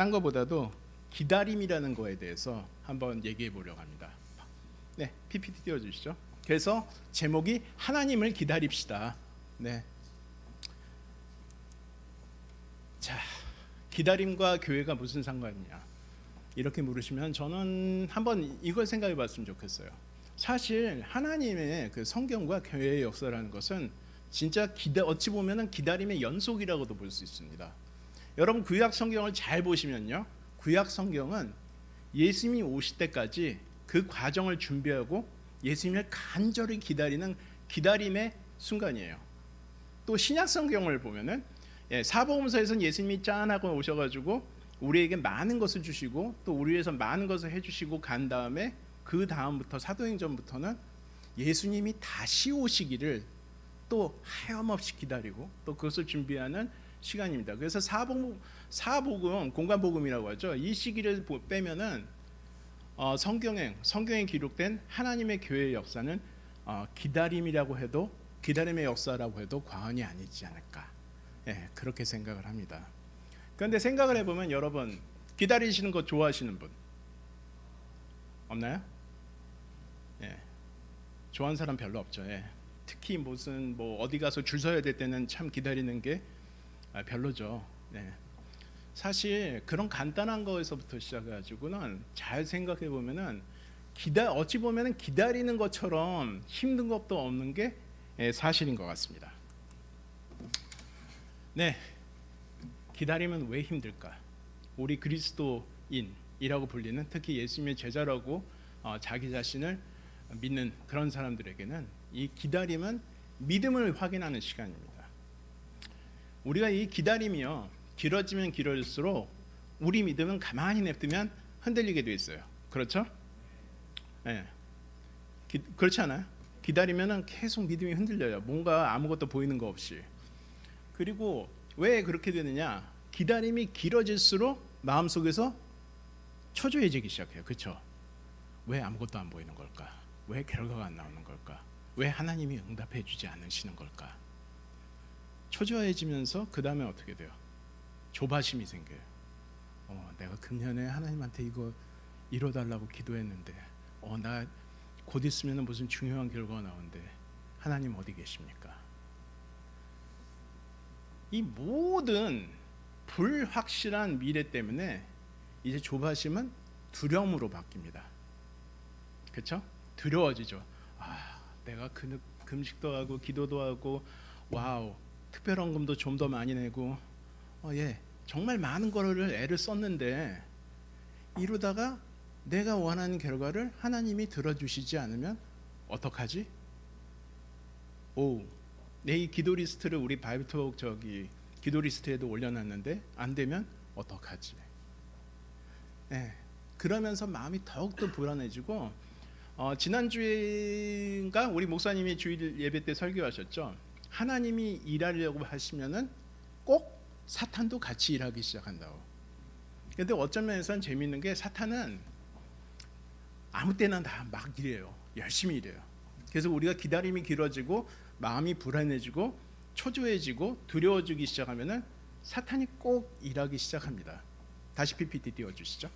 딴 거보다도 기다림이라는 거에 대해서 한번 얘기해 보려고 합니다. 네, PPT 띄워 주시죠. 그래서 제목이 하나님을 기다립시다. 네. 자, 기다림과 교회가 무슨 상관이냐? 이렇게 물으시면 저는 한번 이걸 생각해 봤으면 좋겠어요. 사실 하나님의 그 성경과 교회의 역사라는 것은 진짜 기다 어찌 보면은 기다림의 연속이라고도 볼 수 있습니다. 여러분 구약 성경을 잘 보시면요. 구약 성경은 예수님이 오실 때까지 그 과정을 준비하고 예수님을 간절히 기다리는 기다림의 순간이에요. 또 신약 성경을 보면은 예, 사복음서에서는 예수님이 짠하고 오셔가지고 우리에게 많은 것을 주시고 또 우리 위해서 많은 것을 해주시고 간 다음에 그 다음부터 사도행전부터는 예수님이 다시 오시기를 또 하염없이 기다리고 또 그것을 준비하는 시간입니다. 그래서 사복 사복음 공간 복음이라고 하죠. 이 시기를 보- 빼면은 어, 성경에 성경에 기록된 하나님의 교회의 역사는 어, 기다림이라고 해도 기다림의 역사라고 해도 과언이 아니지 않을까. 예, 그렇게 생각을 합니다. 그런데 생각을 해보면 여러분 기다리시는 거 좋아하시는 분 없나요? 예, 좋아하는 사람 별로 없죠. 예. 특히 무슨 뭐 어디 가서 줄 서야 될 때는 참 기다리는 게 아, 별로죠. 네. 사실 그런 간단한 거에서부터 시작해가지고는 잘 생각해 보면은 기다 어찌 보면은 기다리는 것처럼 힘든 것도 없는 게 예, 사실인 것 같습니다. 네, 기다리면 왜 힘들까? 우리 그리스도인이라고 불리는 특히 예수님의 제자라고 어, 자기 자신을 믿는 그런 사람들에게는 이 기다림은 믿음을 확인하는 시간입니다. 우리가 이 기다림이요 길어지면 길어질수록 우리 믿음은 가만히 냅두면 흔들리게 돼 있어요. 그렇죠? 예. 기, 그렇지 않아요? 기다리면은 계속 믿음이 흔들려요. 뭔가 아무것도 보이는 거 없이. 그리고 왜 그렇게 되느냐? 기다림이 길어질수록 마음 속에서 초조해지기 시작해요. 그렇죠? 왜 아무것도 안 보이는 걸까? 왜 결과가 안 나오는 걸까? 왜 하나님이 응답해 주지 않으시는 걸까? 초조해지면서 그 다음에 어떻게 돼요? 조바심이 생겨요. 어, 내가 금년에 하나님한테 이거 이뤄달라고 기도했는데, 어, 나 곧 있으면 무슨 중요한 결과가 나오는데 하나님 어디 계십니까? 이 모든 불확실한 미래 때문에 이제 조바심은 두려움으로 바뀝니다. 그렇죠? 두려워지죠. 아, 내가 그, 금식도 하고 기도도 하고 와우 특별헌금도 좀 더 많이 내고 어, 예 정말 많은 거를 애를 썼는데 이루다가 내가 원하는 결과를 하나님이 들어주시지 않으면 어떡하지? 오, 내 이 기도 리스트를 우리 바이블톡 저기 기도 리스트에도 올려놨는데 안 되면 어떡하지? 네, 그러면서 마음이 더욱더 불안해지고 어, 지난 주인가 우리 목사님이 주일 예배 때 설교하셨죠. 하나님이 일하려고 하시면은 꼭 사탄도 같이 일하기 시작한다고. 근데 어떤 면에서는 재미있는 게 사탄은 아무 때나 다 막 일해요. 열심히 일해요. 그래서 우리가 기다림이 길어지고 마음이 불안해지고 초조해지고 두려워지기 시작하면은 사탄이 꼭 일하기 시작합니다. 다시 PPT 띄워 주시죠.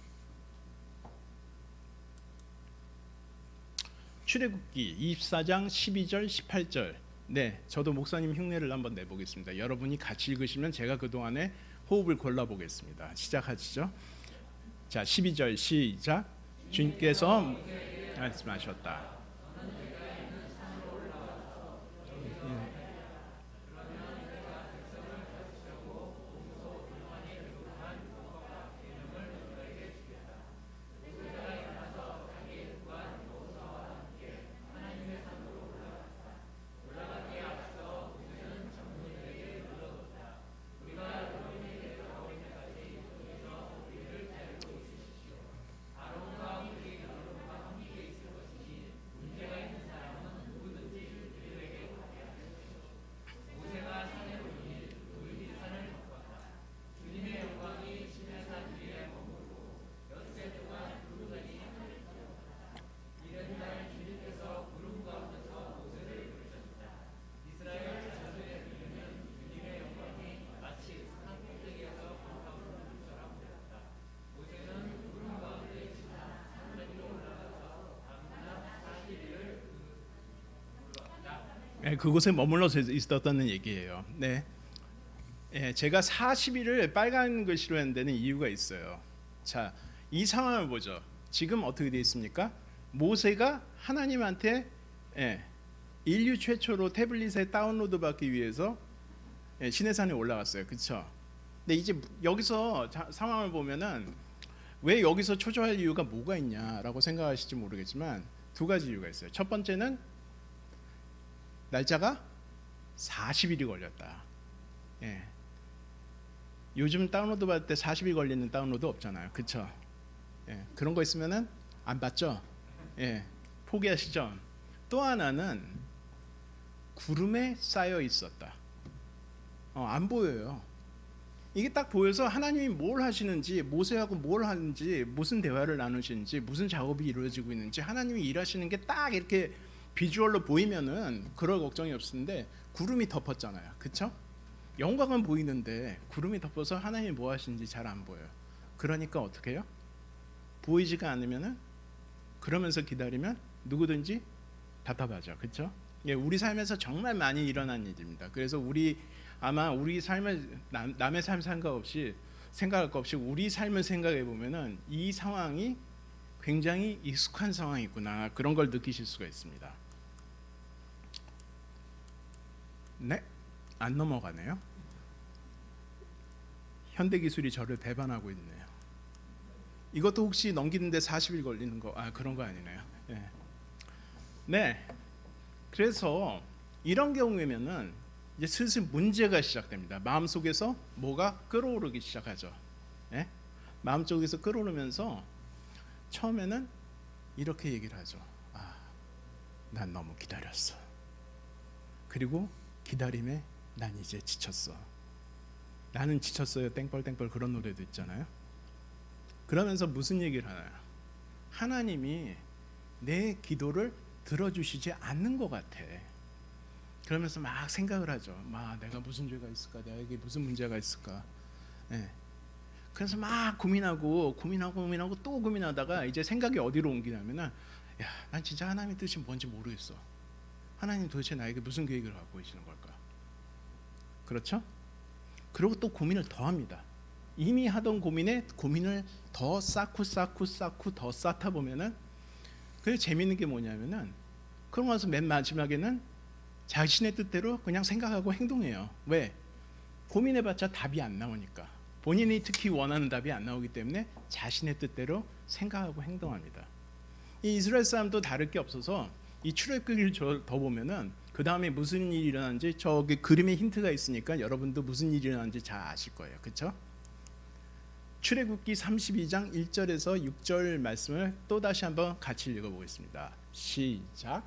출애굽기 24장 12절 18절. 네, 저도 목사님 흉내를 한번 내보겠습니다. 여러분이 같이 읽으시면 제가 그 동안에 호흡을 골라 보겠습니다. 시작하시죠. 자, 12절 시작. 주님께서 말씀하셨다. 아니, 그곳에 머물러서 있었다는 얘기예요. 네. 예, 제가 40일을 빨간 글씨로 한 데는 이유가 있어요. 자, 이 상황을 보죠. 지금 어떻게 되어 있습니까? 모세가 하나님한테 예, 인류 최초로 태블릿에 다운로드 받기 위해서 예, 시내산에 올라갔어요. 그렇죠? 근데 이제 여기서 자, 상황을 보면은 왜 여기서 초조할 이유가 뭐가 있냐라고 생각하실지 모르겠지만 두 가지 이유가 있어요. 첫 번째는 날짜가 40일이 걸렸다. 예. 요즘 다운로드 받을 때 40일 걸리는 다운로드 없잖아요. 그렇죠? 예. 그런 거 있으면은 안 받죠? 예. 포기하시죠. 또 하나는 구름에 쌓여 있었다. 어, 안 보여요. 이게 딱 보여서 하나님이 뭘 하시는지 모세하고 뭘 하는지 무슨 대화를 나누시는지 무슨 작업이 이루어지고 있는지 하나님이 일하시는 게 딱 이렇게 비주얼로 보이면은 그럴 걱정이 없는데 구름이 덮었잖아요. 그렇죠? 영광은 보이는데 구름이 덮어서 하나님이 뭐 하시는지 잘 안 보여요. 그러니까 어떻게 해요? 보이지가 않으면은 그러면서 기다리면 누구든지 답답하죠. 그렇죠? 예, 우리 삶에서 정말 많이 일어난 일입니다. 그래서 우리 아마 우리 삶을 남, 남의 삶 상관없이 생각할 것 없이 우리 삶을 생각해 보면은 이 상황이 굉장히 익숙한 상황이구나 그런 걸 느끼실 수가 있습니다. 네, 안 넘어가네요. 현대 기술이 저를 배반하고 있네요. 이것도 혹시 넘기는데 40일 걸리는 거, 아 그런 거 아니네요. 예. 네, 그래서 이런 경우에면은 이제 슬슬 문제가 시작됩니다. 마음 속에서 뭐가 끓어오르기 시작하죠. 예? 마음 속에서 끓어오르면서 처음에는 이렇게 얘기를 하죠. 아, 난 너무 기다렸어. 그리고 기다림에 난 이제 지쳤어. 나는 지쳤어요. 땡벌땡벌 그런 노래도 있잖아요. 그러면서 무슨 얘기를 하나요? 하나님이 내 기도를 들어주시지 않는 것 같아. 그러면서 막 생각을 하죠. 막 내가 무슨 죄가 있을까? 내게 무슨 문제가 있을까? 예. 그래서 막 고민하고 고민하고 고민하고 또 고민하다가 이제 생각이 어디로 옮기냐면은 야, 난 진짜 하나님의 뜻이 뭔지 모르겠어. 하나님 도대체 나에게 무슨 계획을 갖고 계시는 걸까? 그렇죠? 그리고 또 고민을 더 합니다. 이미 하던 고민에 고민을 더 쌓고 쌓고 쌓고 더 쌓다 보면은 그 재밌는 게 뭐냐면은 그러고 나서 맨 마지막에는 자신의 뜻대로 그냥 생각하고 행동해요. 왜? 고민해봤자 답이 안 나오니까. 본인이 특히 원하는 답이 안 나오기 때문에 자신의 뜻대로 생각하고 행동합니다. 이 이스라엘 사람도 다를 게 없어서 이 출애굽기를 저- 더 보면은 그 다음에 무슨 일이 일어나는지 저기 그림에 힌트가 있으니까 여러분도 무슨 일이 일어나는지 잘 아실 거예요. 그렇죠? 출애굽기 32장 1절에서 6절 말씀을 또 다시 한번 같이 읽어보겠습니다. 시작.